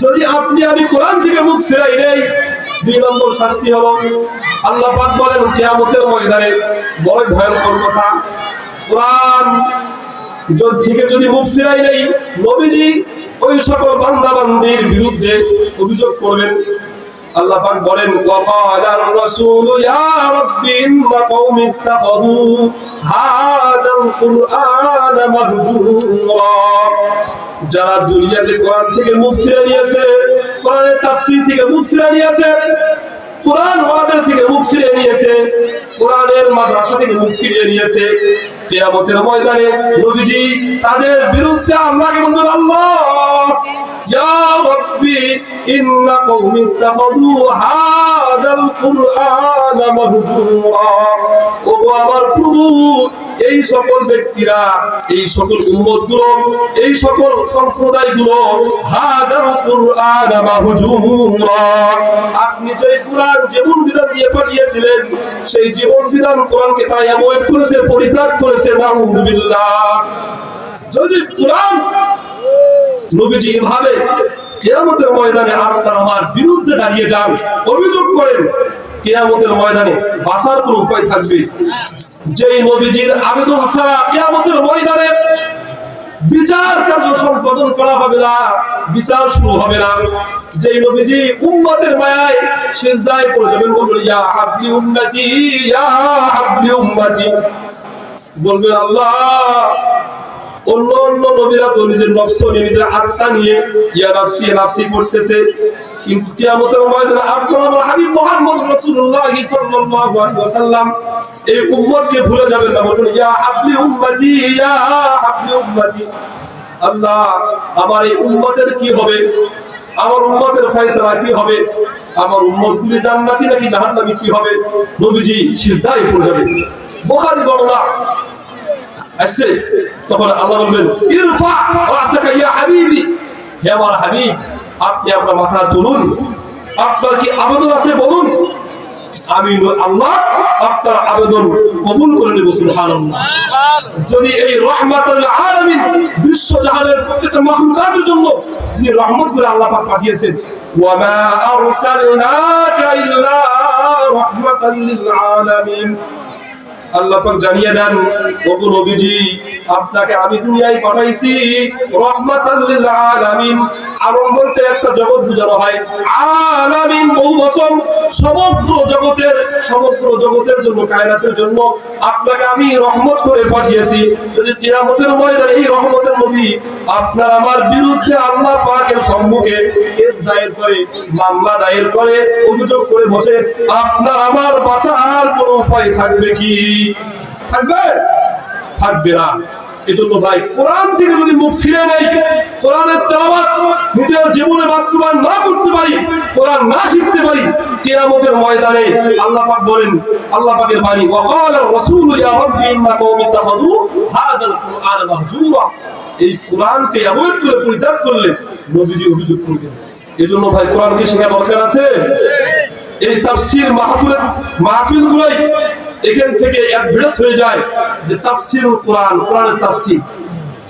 যদি আপনি আমি কোরআন থেকে মুখ ফেরাই নেই, দুই নম্বর শাস্তি হলো আল্লাহ পাক বলেন, কিয়ামতের ময়দানে বড় ভয়ঙ্কর কথা। কোরআন থেকে যদি মুখ ফিরাই নেই, নবীজি ওই সকল বান্দা বান্দির বিরুদ্ধে অভিযোগ করবেন। আল্লাহ পাক বলেন যারা দুনিয়াতে কোরআন থেকে মুখ নিয়েছে, কোরআনের তাফসীর থেকে মুখ নিয়েছে, কোরআন ওয়াদের থেকে মুখ নিয়েছে, কোরআনের মাদ্রাসা থেকে মুখ ফিরিয়ে নিয়েছে ময়দানে নবীজি তাদের বিরুদ্ধে আল্লাহকে বলছেন আল্লাহ! আমার এই সকল ব্যক্তিরা, এই সকল উম্মতগুলো এই সকল সম্প্রদায়গুলো আপনি যে কোরআন জীবন বিধান দিয়ে পাঠিয়েছিলেন, সেই জীবন বিধান কোরআনকে তাই অ্যাভয়েড করেছে, পরিত্যাগ করেছে নাউযুবিল্লাহ যদি কোরআন নবীজি এভাবে কেয়ামতের ময়দানে আপনার আমার বিরুদ্ধে দাঁড়িয়ে যান। অভিযোগ করেন, কেয়ামতের ময়দানে বাঁচার কোন উপায় থাকবে। যেই নবীজির আবেদন ছাড়া কেয়ামতের ময়দানে বিচার কার্য সম্পাদন করা হবে না, বিচার শুরু হবে না। যেই নবীজি উম্মতের মায়ায় সিজদায় পড়ে যাবেন, বলবেন, ইয়া হাবলি উম্মতি, ইয়া হাবলি উম্মতি। বলবেন, আল্লাহ অন্য অন্য নবীরা তো নিজের নিজের আত্মা নিয়ে ইয়া নাফসি নাফসি করতেছে। কিন্তু কিয়ামতের ময়দানে আপনার আমার হাবিব মুহাম্মদ রাসূলুল্লাহ সাল্লাল্লাহু আলাইহি ওয়াসাল্লাম এই উম্মতকে ভুলে যাবেন না বলুন ইয়া হাবলি উম্মতি, ইয়া হাবলি উম্মতি। আল্লাহ, আমার এই উম্মতের কি হবে? আমার উম্মতের ফয়সালা কি হবে? আমার উম্মত গুলি জান্নাতি নাকি জাহান্নামী কি হবে? নবীজি সিজদায় পড়ে যাবে। বুখারী বর্ণনা আসছে, তখন আল্লাহ বলবেন, ইরফা রাসাকা ইয়া হাবিবি। হে আমার হাবিব, আপনি আপনার মাথা তুলুন, আপনার কি আবেদন আছে বলুন। আমি আল্লাহ আপনার আবেদন কবুল করে নেব, সুবহানাল্লাহ। যদি এই রহমাতুল আলামিন বিশ্ব জাহানের প্রত্যেকটা মাখলুকাতের জন্য যিনি রহমত করে আল্লাহ পাক পাঠিয়েছেন ওয়া মা আরসালনাকা ইল্লা রাহমাতাল লিল আলামিন। আল্লাহ জানিয়ে দেন, ওগো নবীজি, আপনাকে আমি দুনিয়ায় পাঠাইছি রহমাতাল আলামিন। আলম বলতে একটা জগৎ বোঝানো হয়, আলামিন বহু সমগ্র জগতের সমগ্র জগতের জন্য, কায়নাতের জন্য আপনাকে আমি রহমত করে পাঠিয়েছি। যদি কিয়ামতের ময়দানে এই রহমতের নবী আপনার আমার বিরুদ্ধে আল্লাহ পাকের সম্মুখে কেস দায়ের করে, মামলা দায়ের করে, অভিযোগ করে বসে, আপনার আমার বাঁচার কোনো উপায় থাকবে কি? থাকবে? থাকবে না। এজন্য ভাই, কোরআন থেকে যদি মুখ ফিরে নেই কোরআনের তেলাওয়াত নিজের জীবনে বাস্তবায়ন না করতে পারি, কোরআন না শিখতে পারি ময়দানে আল্লাহ পাক বলেন, আল্লাহ পাকের বাণী, ওয়াকাল রাসূল ইয়া রাব্বি ইন্না কওমি কুরআন মাহজুরা। এই কোরআনকে করে পরিত্যাগ করলে নবীজি অভিযোগ করবেন এজন্য ভাই কোরআনকে শেখা দরকার আছে? এই তাফসীর মাহফিল মাহফিলগুলোই এখান থেকে অ্যাড্রেস হয়ে যায় যে তাফসির কোরআন, কোরআনের তাফসির।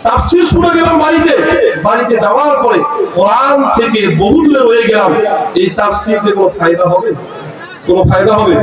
তাফসির শুনে গেলাম বাড়িতে। বাড়িতে যাওয়ার পরে কোরআন থেকে বহু দূরে রয়ে গেলাম। এই তাফসির কোনো ফায়দা হবে? কোনো ফায়দা হবে?